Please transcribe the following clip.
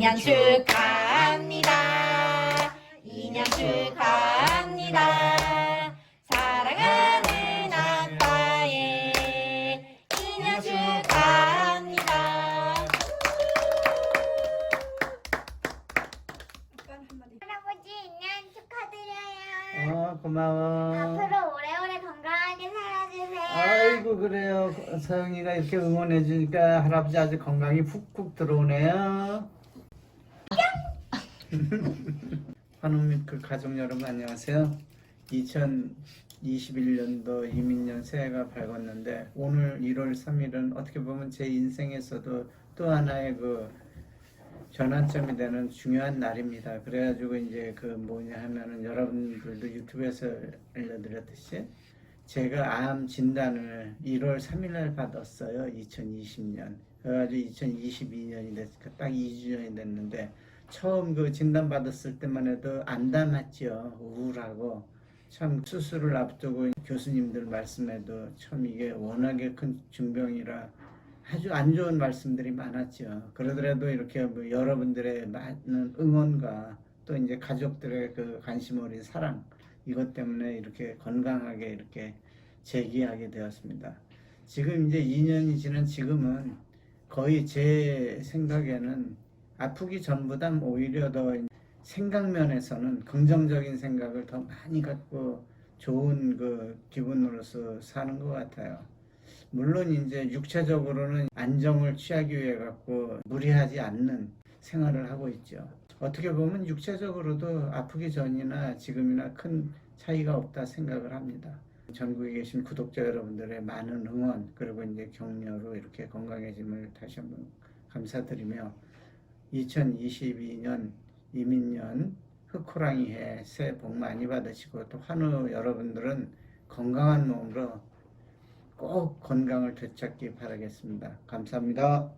2년 축하합니다. 2년 축하합니다. 사랑하는 아빠의 2년 축하합니다. 할아버지 2년 축하드려요. 어, 고마워. 앞으로 오래오래 건강하게 살아주세요. 아이고, 그래요. 서영이가 이렇게 응원해 주니까 할아버지 아주 건강이 훅훅 들어오네요. 환우민 그 가족 여러분 안녕하세요. 2021년도 이민년 새해가 밝았는데 오늘 1월 3일은 어떻게 보면 제 인생에서도 또 하나의 그 전환점이 되는 중요한 날입니다. 그래가지고 이제 그 뭐냐 하면은 여러분들도 유튜브에서 알려드렸듯이 제가 암 진단을 1월 3일 날 받았어요. 2020년. 그래가지고 2022년이 됐으니까 딱 2주년이 됐는데 처음 그 진단 받았을 때만 해도 안 담았죠. 우울하고 참 수술을 앞두고 교수님들 말씀에도 참 이게 워낙에 큰 중병이라 아주 안 좋은 말씀들이 많았죠. 그러더라도 이렇게 뭐 여러분들의 많은 응원과 또 이제 가족들의 그 관심 어린 사랑 이것 때문에 이렇게 건강하게 이렇게 재기하게 되었습니다. 지금 이제 2년이 지난 지금은 거의 제 생각에는 아프기 전보다 오히려 더 생각면에서는 긍정적인 생각을 더 많이 갖고 좋은 그 기분으로서 사는 것 같아요. 물론 이제 육체적으로는 안정을 취하기 위해 갖고 무리하지 않는 생활을 하고 있죠. 어떻게 보면 육체적으로도 아프기 전이나 지금이나 큰 차이가 없다 생각을 합니다. 전국에 계신 구독자 여러분들의 많은 응원 그리고 이제 격려로 이렇게 건강해짐을 다시 한번 감사드리며 2022년 이민년 흑호랑이 해 새해 복 많이 받으시고 또 환우 여러분들은 건강한 몸으로 꼭 건강을 되찾기 바라겠습니다. 감사합니다.